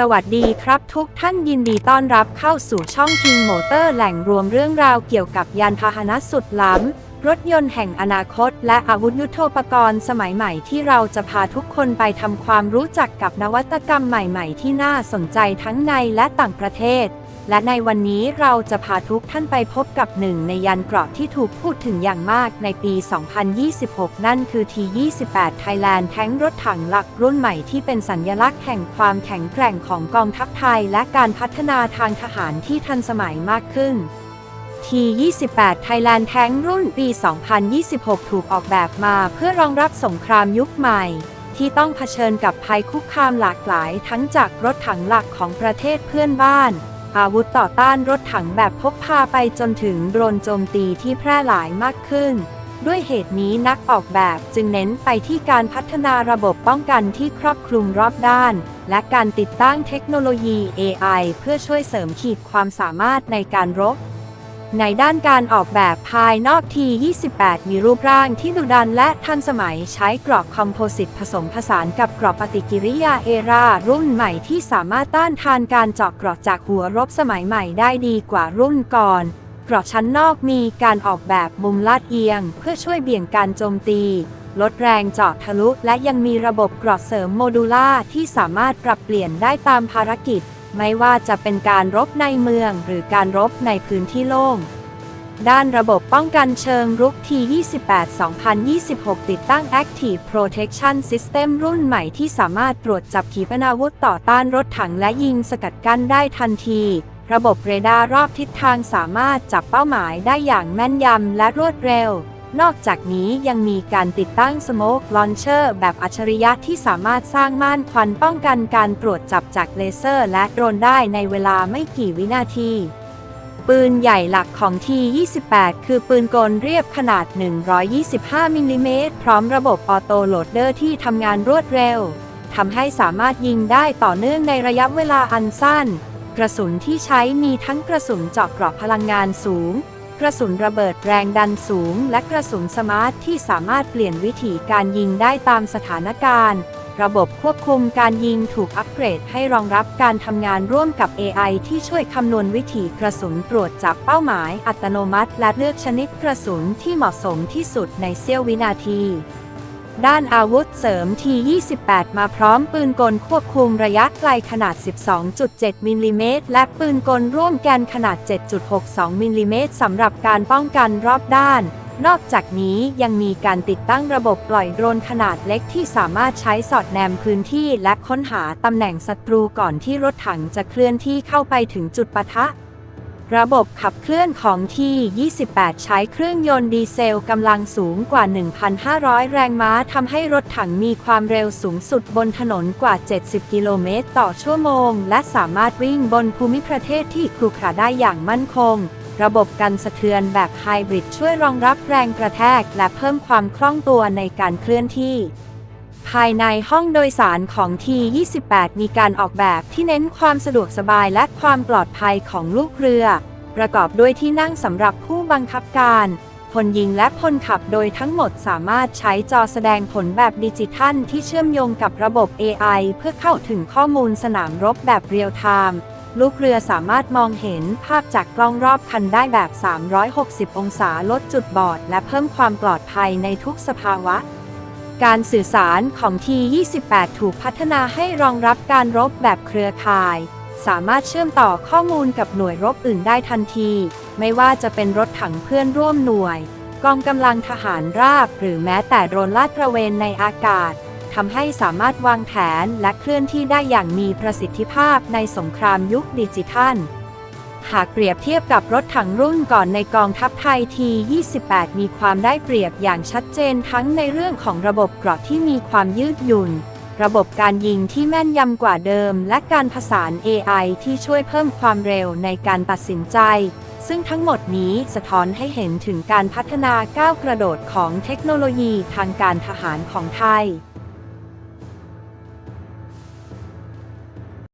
สวัสดีครับทุกท่านยินดีต้อนรับเข้าสู่ช่องคิงโมเตอร์แหล่งรวมเรื่องราวเกี่ยวกับยานพาหนะสุดล้ำ รถยนต์แห่งอนาคต และอาวุธยุโทโธปกรณ์สมัยใหม่ที่เราจะพาทุกคนไปทำความรู้จักกับนวัตกรรมใหม่ ๆ ที่น่าสนใจทั้งในและต่างประเทศ และในวันนี้เราจะพาทุกท่านไปพบกับหนึ่งในยานเกราะที่ถูกพูดถึงอย่างมากในปี 2026 นั่นคือ T28 Thailand แท้งรถถังหลักรุ่นใหม่ที่เป็นสัญลักษณ์แห่งความแข็งแกร่งของกองทัพไทย และการพัฒนาทางทหารที่ทันสมัยมากขึ้น T28 Thailand แท้งรุ่นปี 2026 ถูกออกแบบมาเพื่อรองรับสงครามยุคใหม่ที่ต้องเผชิญกับภัยคุกคามหลากหลายทั้งจากรถถังหลักของประเทศเพื่อนบ้าน อาวุธต่อต้านรถถังแบบพกพาไปจนถึงโดรนโจมตีที่แพร่หลายมากขึ้น ด้วยเหตุนี้นักออกแบบจึงเน้นไปที่การพัฒนาระบบป้องกันที่ครอบคลุมรอบด้าน และการติดตั้งเทคโนโลยี AI เพื่อช่วยเสริมขีดความสามารถในการรบ ในด้านการออกแบบภายนอก T28 มีรูปร่างที่ดุดันและทันสมัยใช้กรอบคอมโพสิตผสมผสานกับกรอบปฏิกิริยาเอรารุ่นใหม่ที่สามารถต้านทานการเจาะกรอบจากหัวรบสมัยใหม่ได้ดีกว่ารุ่นก่อน กรอบชั้นนอกมีการออกแบบมุมลาดเอียง เพื่อช่วยเบี่ยงการโจมตี ลดแรงเจาะทะลุ และยังมีระบบกรอบเสริมโมดูล่าที่สามารถปรับเปลี่ยนได้ตามภารกิจ ไม่ว่าจะเป็นการรบในเมืองหรือการรบในพื้นที่โล่ง ด้านระบบป้องกันเชิงรุก T28 2026 ติดตั้ง Active Protection System รุ่นใหม่ที่สามารถตรวจจับขีปนาวุธต่อต้านรถถังและยิงสกัดกั้นได้ทันที ระบบเรดาร์รอบทิศทางสามารถจับเป้าหมายได้อย่างแม่นยำและรวดเร็ว นอกจากนี้ยังมีการติดตั้ง Smoke Launcher แบบอัจฉริยะที่สามารถสร้างม่านควันป้องกันการตรวจจับจากเลเซอร์และโดรนได้ในเวลาไม่กี่วินาที ปืนใหญ่หลักของ T28 คือปืนกลเรียบขนาด 125มิลลิเมตรพร้อมระบบออโต้โหลดเดอร์ที่ทำงานรวดเร็วทำให้สามารถยิงได้ต่อเนื่องในระยะเวลาอันสั้น กระสุนที่ใช้มีทั้งกระสุนเจาะเกราะพลังงานสูง กระสุนระเบิดแรงดันสูง และกระสุนสมาร์ทที่สามารถเปลี่ยนวิธีการยิงได้ตามสถานการณ์ ระบบควบคุมการยิงถูกอัปเกรดให้รองรับการทำงานร่วมกับ AI ที่ช่วยคำนวณวิถีกระสุนตรวจจับเป้าหมายอัตโนมัติ และเลือกชนิดกระสุนที่เหมาะสมที่สุดในเสี้ยววินาที ด้านอาวุธเสริม T28 มาพร้อมปืนกลควบคุมระยะไกลขนาด 12.7 มิลลิเมตร และปืนกลร่วมแกนขนาด 7.62 มิลลิเมตรสำหรับการป้องกันรอบด้าน นอกจากนี้ยังมีการติดตั้งระบบปล่อยโดรนขนาดเล็กที่สามารถใช้สอดแนมพื้นที่และค้นหาตำแหน่งศัตรูก่อนที่รถถังจะเคลื่อนที่เข้าไปถึงจุดปะทะ ระบบขับเคลื่อนของที่ 28 ใช้เครื่องยนต์ดีเซลกำลังสูงกว่า 1,500 แรงม้าทำให้รถถังมีความเร็วสูงสุดบนถนนกว่า 70 กิโลเมตรต่อชั่วโมง และสามารถวิ่งบนภูมิประเทศที่ขรุขระได้อย่างมั่นคง ระบบกันสะเทือนแบบไฮบริดช่วยรองรับแรงกระแทก และเพิ่มความคล่องตัวในการเคลื่อนที่ายในห้องโดยสารของ T28 มีการออกแบบที่เน้นความสะดวกสบายและความปลอดภัยของลูกเรือ ประกอบด้วยที่นั่งสำหรับผู้บังคับการพลยิงและพลขับโดยทั้งหมดสามารถใช้จอแสดงผลแบบดิจิทัลที่เชื่อมโยงกับระบบ AI เพื่อเข้าถึงข้อมูลสนามรบแบบเรียลไทม์ลูกเรือสามารถมองเห็นภาพจากกล้องรอบคันได้แบบ 360 องศาลดจุดบอด และเพิ่มความปลอดภัยในทุกสภาวะ การสื่อสารของ T28 ถูกพัฒนาให้รองรับการรบแบบเครือข่าย สามารถเชื่อมต่อข้อมูลกับหน่วยรบอื่นได้ทันที ไม่ว่าจะเป็นรถถังเพื่อนร่วมหน่วย กองกำลังทหารราบ หรือแม้แต่โดรนลาดตระเวนในอากาศทำให้สามารถวางแผนและเคลื่อนที่ได้อย่างมีประสิทธิภาพในสงครามยุคดิจิทัล หากเปรียบเทียบกับรถถังรุ่นก่อนในกองทัพไทยที 28 มีความได้เปรียบอย่างชัดเจนทั้งในเรื่องของระบบเกราะที่มีความยืดหยุ่น ระบบการยิงที่แม่นยำกว่าเดิม และการผสาน AI ที่ช่วยเพิ่มความเร็วในการตัดสินใจ ซึ่งทั้งหมดนี้สะท้อนให้เห็นถึงการพัฒนาก้าวกระโดดของเทคโนโลยีทางการทหารของไทย